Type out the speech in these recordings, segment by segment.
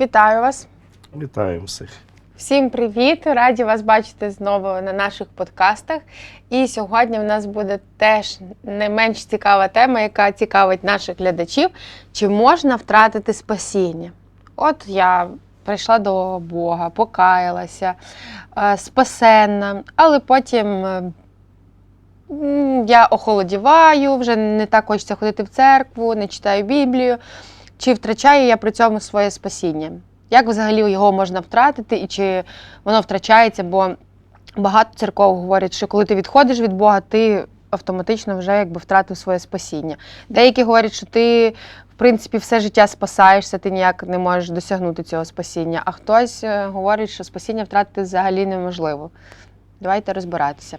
Вітаю вас! Вітаємо всіх. Всім привіт! Раді вас бачити знову на наших подкастах. І сьогодні в нас буде теж не менш цікава тема, яка цікавить наших глядачів: чи можна втратити спасіння? От я прийшла до Бога, покаялася, е, спасенна, але потім е, я охолодіваю, вже не так хочеться ходити в церкву, не читаю Біблію. Чи втрачаю я при цьому своє спасіння? Як взагалі його можна втратити, і чи воно втрачається? Бо багато церков говорять, що коли ти відходиш від Бога, ти автоматично вже якби втратив своє спасіння. Деякі говорять, що ти, в принципі, все життя спасаєшся, ти ніяк не можеш досягнути цього спасіння. А хтось е, говорить, що спасіння втратити взагалі неможливо. Давайте розбиратися.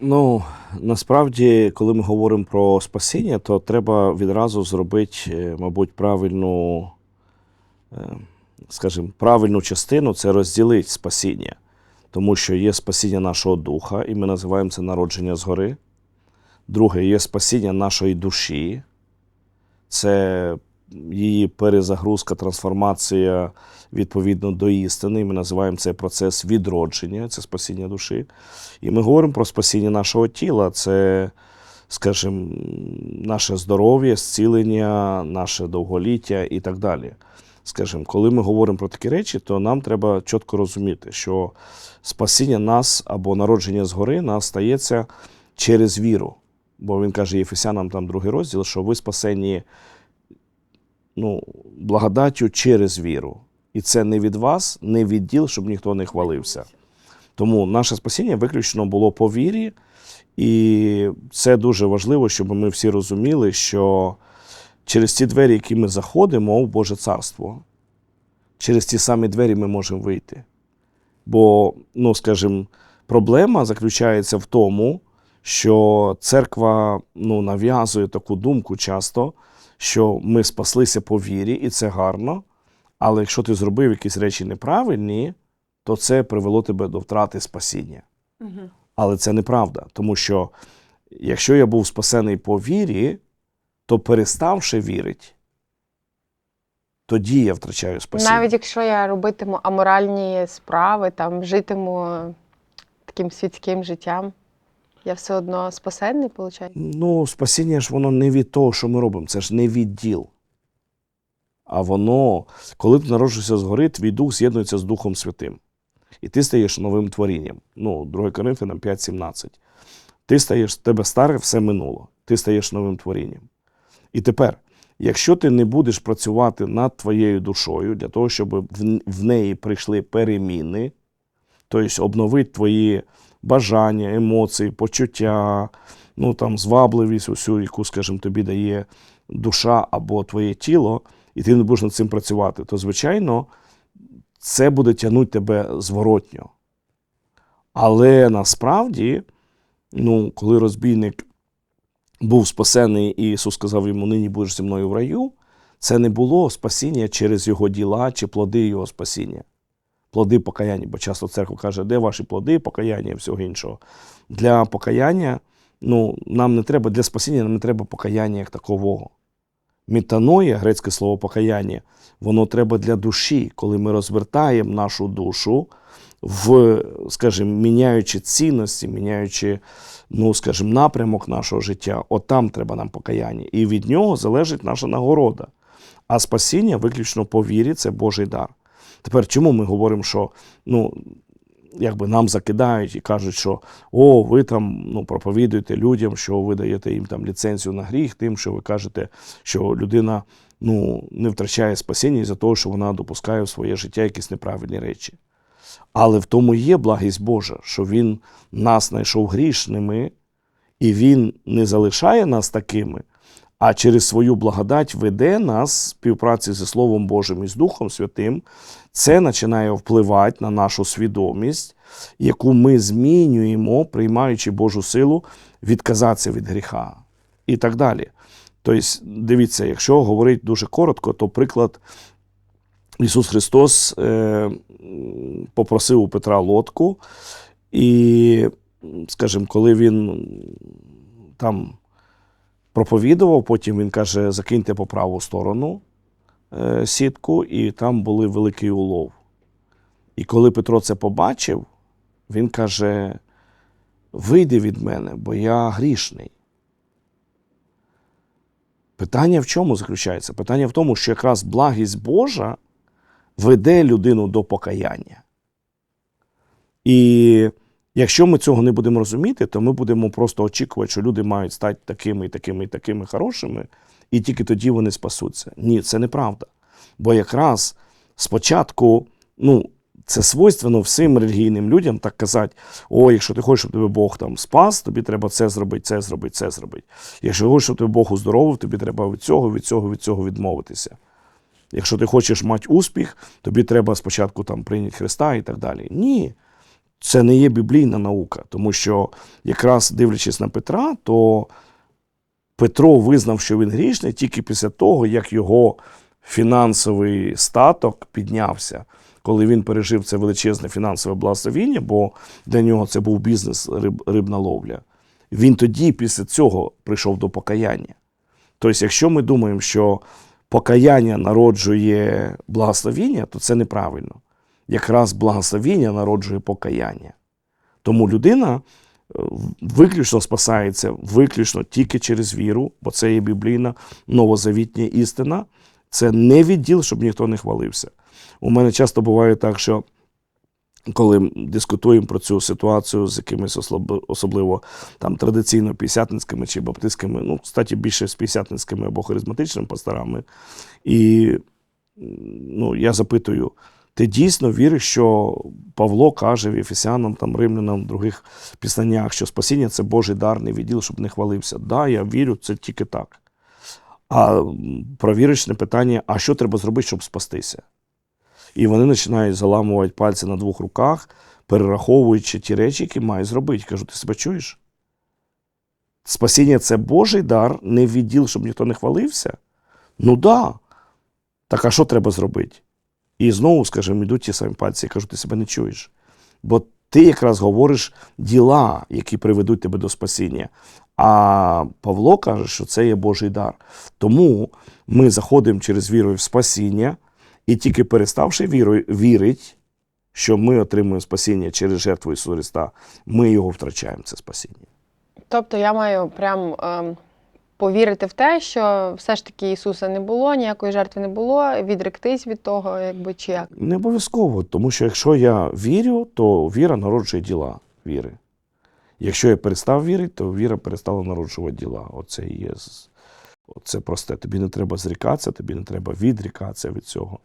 Ну, насправді, коли ми говоримо про спасіння, то треба відразу зробити, е, мабуть, правильну, е, скажімо, правильну частину це розділити спасіння. Тому що є спасіння нашого духа, і ми називаємо це народження згори. Друге, є спасіння нашої душі, це її перезагрузка, трансформація відповідно до істини. Ми називаємо цей процес відродження, це спасіння душі. І ми говоримо про спасіння нашого тіла, це, скажімо, наше здоров'я, зцілення, наше довголіття і так далі. Скажімо, коли ми говоримо про такі речі, то нам треба чітко розуміти, що спасіння нас або народження згори нас стається через віру. Бо він каже Єфесянам, там другий розділ, що ви спасені ну, благодаттю через віру. І це не від вас, не від діл, щоб ніхто не хвалився. Тому наше спасіння виключно було по вірі, і це дуже важливо, щоб ми всі розуміли, що через ті двері, які ми заходимо в Боже Царство, через ті самі двері ми можемо вийти. Бо, ну, скажімо, проблема заключається в тому, що церква ну, нав'язує таку думку часто, що ми спаслися по вірі, і це гарно. Але якщо ти зробив якісь речі неправильні, то це привело тебе до втрати спасіння. Але це неправда, тому що якщо я був спасений по вірі, то переставши вірити, тоді я втрачаю спасіння. Навіть якщо я робитиму аморальні справи, там житиму таким світським життям, я все одно спасенний, виходить? Ну, спасіння ж воно не від того, що ми робимо, це ж не від діл. А воно, коли ти народжуєшся згори, твій дух з'єднується з Духом Святим. І ти стаєш новим творінням. Ну, 2 Коринфянам 5.17. Ти стаєш, тебе старе, все минуло. Ти стаєш новим творінням. І тепер, якщо ти не будеш працювати над твоєю душою для того, щоб в неї прийшли переміни, тобто обновити твої бажання, емоції, почуття, ну там звабливість, усю, яку, скажімо, тобі дає душа або твоє тіло, і ти не будеш над цим працювати, то, звичайно, це буде тягнути тебе зворотньо. Але насправді, ну, коли розбійник був спасений, і Ісус сказав йому, нині будеш зі мною в раю, це не було спасіння через його діла чи плоди його спасіння. Плоди покаяння, бо часто церква каже, де ваші плоди, покаяння і всього іншого. Для покаяння, ну, нам не треба, для спасіння нам не треба покаяння як такового. Мітаноя, грецьке слово покаяння, воно треба для душі, коли ми розвертаємо нашу душу в, скажімо, міняючи цінності, міняючи, ну, скажімо, напрямок нашого життя, от там треба нам покаяння. І від нього залежить наша нагорода. А спасіння виключно по вірі це Божий дар. Тепер чому ми говоримо, що ну, якби нам закидають і кажуть, що о, ви там ну, проповідуєте людям, що ви даєте їм там ліцензію на гріх, тим, що ви кажете, що людина ну, не втрачає спасіння із-за того, що вона допускає в своє життя якісь неправильні речі. Але в тому є благість Божа, що Він нас знайшов грішними, і Він не залишає нас такими, а через свою благодать веде нас співпраці зі Словом Божим і з Духом Святим. Це починає впливати на нашу свідомість, яку ми змінюємо, приймаючи Божу силу, відказатися від гріха і так далі. Тобто, дивіться, якщо говорити дуже коротко, то приклад Ісус Христос е, попросив у Петра лодку, і, скажімо, коли він там проповідував, потім він каже: закиньте по праву сторону е, сітку, і там були великий улов. І коли Петро це побачив, він каже: вийди від мене, бо я грішний. Питання в чому заключається? Питання в тому, що якраз благість Божа веде людину до покаяння. І якщо ми цього не будемо розуміти, то ми будемо просто очікувати, що люди мають стати такими і такими і такими хорошими, і тільки тоді вони спасуться. Ні, це неправда. Бо якраз спочатку, ну, це свойственно всім релігійним людям так казати: о, якщо ти хочеш, щоб тебе Бог там спас, тобі треба це зробити, це зробити, це зробити. Якщо ти хочеш, щоб тебе Бог уздоровив, тобі треба від цього, від цього, від цього відмовитися. Якщо ти хочеш мати успіх, тобі треба спочатку там прийняти Христа і так далі. Ні, це не є біблійна наука, тому що якраз дивлячись на Петра, то Петро визнав, що він грішний тільки після того, як його фінансовий статок піднявся, коли він пережив це величезне фінансове благословіння, бо для нього це був бізнес риб, рибна ловля. Він тоді, після цього, прийшов до покаяння. Тобто, якщо ми думаємо, що покаяння народжує благословіння, то це неправильно. Якраз благословіння народжує покаяння. Тому людина е, виключно спасається виключно тільки через віру, бо це є біблійна новозавітня істина. Це не відділ, щоб ніхто не хвалився. У мене часто буває так, що коли дискутуємо про цю ситуацію з якимись особливо там традиційно п'ятдесятницькими чи баптистськими, ну, кстати, більше з п'ятдесятницькими або харизматичними пасторами, і ну, я запитую, ти дійсно віриш, що Павло каже в Ефесянам, там, римлянам, других післаннях, що спасіння це Божий дар, не відділ, щоб не хвалився. Да, я вірю, це тільки так. А м, питання: а що треба зробити, щоб спастися? І вони починають заламувати пальці на двох руках, перераховуючи ті речі, які мають зробити. Кажу, ти себе чуєш? Спасіння це Божий дар, не відділ, щоб ніхто не хвалився. Ну да. Так а що треба зробити? І знову, скажімо, йдуть ті самі пальці, я кажу, ти себе не чуєш. Бо ти якраз говориш діла, які приведуть тебе до спасіння. А Павло каже, що це є Божий дар. Тому ми заходимо через віру в спасіння, і тільки переставши вірою, вірить, що ми отримуємо спасіння через жертву Ісуса Христа, ми його втрачаємо, це спасіння. Тобто я маю прям ем, повірити в те, що все ж таки Ісуса не було, ніякої жертви не було, відректись від того, якби чи як. Не обов'язково, тому що якщо я вірю, то віра народжує діла віри. Якщо я перестав вірити, то віра перестала народжувати діла. Оце є. Це просте. Тобі не треба зрікатися, тобі не треба відрікатися від цього.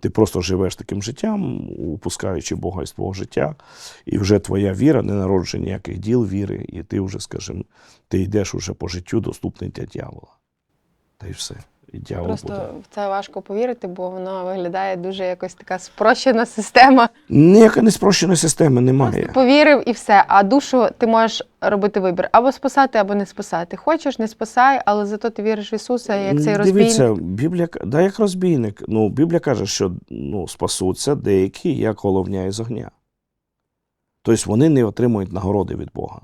Ти просто живеш таким життям, упускаючи Бога із твого життя, і вже твоя віра не народжує ніяких діл віри, і ти вже, скажімо, ти йдеш уже по життю доступний для дьявола. Та й все. І Просто буде. в це важко повірити, бо воно виглядає дуже якось така спрощена система. Ніякої неспрощеної системи немає. Просто повірив і все. А душу ти можеш робити вибір або спасати, або не спасати. Хочеш, не спасай, але зато ти віриш в Ісуса, як цей розбійник. Дивіться, Біблія, да, як розбійник. Ну, Біблія каже, що ну, спасуться деякі, як головня із огня. Тобто вони не отримують нагороди від Бога,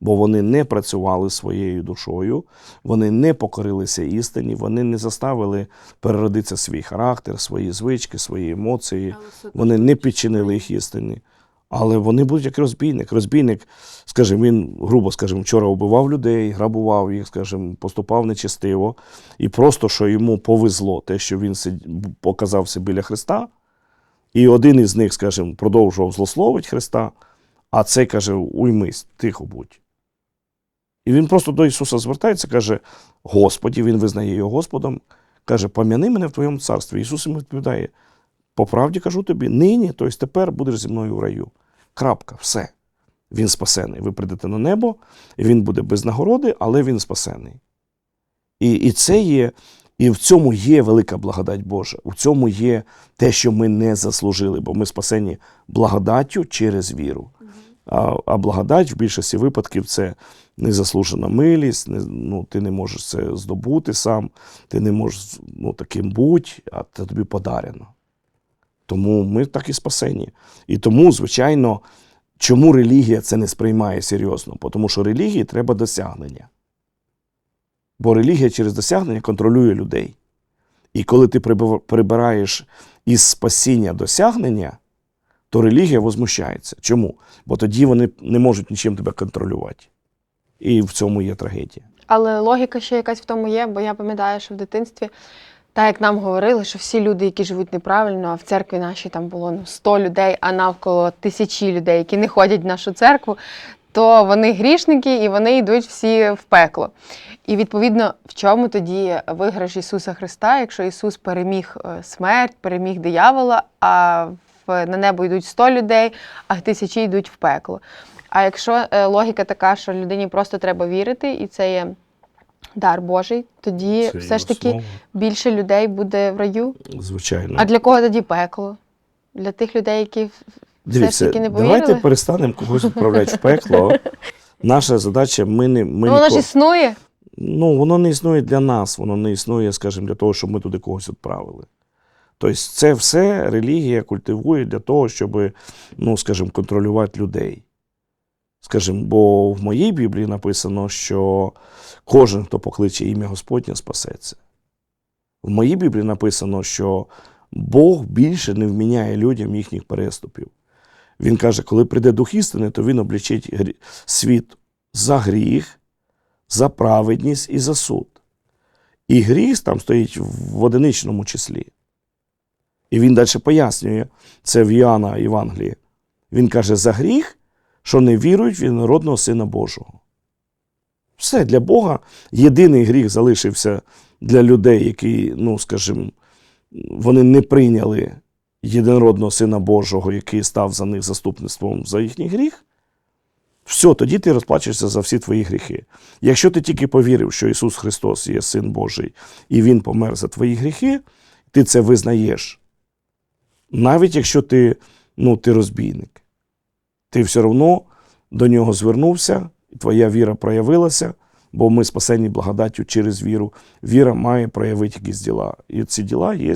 бо вони не працювали своєю душою, вони не покорилися істині, вони не заставили переродитися свій характер, свої звички, свої емоції, вони не підчинили їх істині. Але вони будуть як розбійник. Розбійник, скажімо, він, грубо скажімо, вчора вбивав людей, грабував їх, скажімо, поступав нечестиво. І просто що йому повезло, те, що він показався біля Христа, і один із них, скажімо, продовжував злословити Христа, а цей каже: уймись, тихо будь. І він просто до Ісуса звертається, каже: Господі, він визнає його Господом, каже, пом'яни мене в твоєму царстві. Ісус йому відповідає: по правді кажу тобі, нині, тобто тепер будеш зі мною в раю. Крапка, все. Він спасений. Ви прийдете на небо, він буде без нагороди, але він спасений. І, і це є, і в цьому є велика благодать Божа. У цьому є те, що ми не заслужили, бо ми спасені благодаттю через віру. А, благодать в більшості випадків це незаслужена милість, не, ну, ти не можеш це здобути сам, ти не можеш ну, таким бути, а це тобі подарено. Тому ми так і спасені. І тому, звичайно, чому релігія це не сприймає серйозно? Тому що релігії треба досягнення. Бо релігія через досягнення контролює людей. І коли ти прибираєш із спасіння досягнення, то релігія возмущається. Чому? Бо тоді вони не можуть нічим тебе контролювати. І в цьому є трагедія. Але логіка ще якась в тому є, бо я пам'ятаю, що в дитинстві, так як нам говорили, що всі люди, які живуть неправильно, а в церкві нашій там було ну, 100 людей, а навколо тисячі людей, які не ходять в нашу церкву, то вони грішники і вони йдуть всі в пекло. І відповідно, в чому тоді виграш Ісуса Христа, якщо Ісус переміг е, смерть, переміг диявола, а на небо йдуть 100 людей, а тисячі йдуть в пекло. А якщо е, логіка така, що людині просто треба вірити, і це є дар Божий, тоді Це все ж таки основа. більше людей буде в раю. Звичайно. А для кого тоді пекло? Для тих людей, які в- все ж таки не давайте перестанемо когось відправляти в пекло. Наша задача, ми не. Ми Ну, воно ж існує. Ну, воно не існує для нас, воно не існує, скажімо, для того, щоб ми туди когось відправили. Тобто, це все релігія культивує для того, щоб, ну, скажімо, контролювати людей. Скажімо, бо в моїй Біблії написано, що кожен, хто покличе ім'я Господнє, спасеться. В моїй Біблії написано, що Бог більше не вміняє людям їхніх переступів. Він каже, коли прийде Дух істини, то він облічить світ за гріх, за праведність і за суд. І гріх там стоїть в одиничному числі. І він далі пояснює це в Іоанна Євангелії. Він каже: за гріх, що не вірують в єдинородного Сина Божого. Все для Бога єдиний гріх залишився для людей, які, ну, скажімо, вони не прийняли єдинородного Сина Божого, який став за них заступництвом за їхній гріх. Все, тоді ти розплачешся за всі твої гріхи. Якщо ти тільки повірив, що Ісус Христос є Син Божий, і Він помер за твої гріхи, ти це визнаєш. Навіть якщо ти, ну, ти розбійник, ти все одно до нього звернувся, і твоя віра проявилася, бо ми спасені благодаттю через віру. Віра має проявити якісь діла. І ці діла є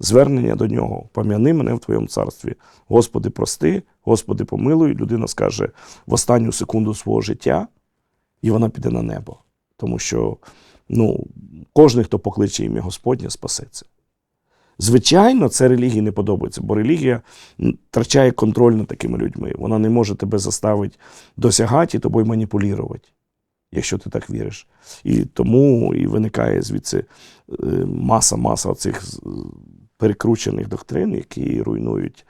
звернення до нього. Пам'яни мене в твоєму царстві. Господи, прости, Господи, помилуй. Людина скаже в останню секунду свого життя, і вона піде на небо. Тому що ну, кожен, хто покличе ім'я Господнє, спасеться. Звичайно, це релігії не подобається, бо релігія втрачає контроль над такими людьми. Вона не може тебе заставити досягати і тобою маніпулювати, якщо ти так віриш. І тому і виникає звідси е, маса-маса цих перекручених доктрин, які руйнують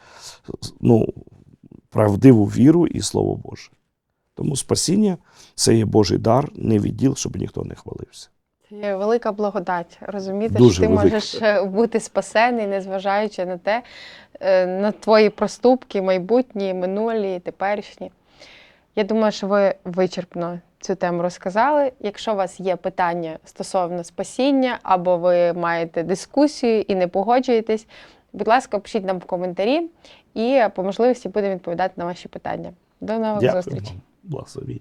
ну, правдиву віру і Слово Боже. Тому спасіння це є Божий дар, не відділ, щоб ніхто не хвалився. Є велика благодать. Розуміти, Дуже що ти велика. можеш е, бути спасений, незважаючи на те, е, на твої проступки, майбутні, минулі, теперішні. Я думаю, що ви вичерпно цю тему розказали. Якщо у вас є питання стосовно спасіння, або ви маєте дискусію і не погоджуєтесь, будь ласка, пишіть нам в коментарі і по можливості будемо відповідати на ваші питання. До нових Дякую. зустрічей! Благословіння.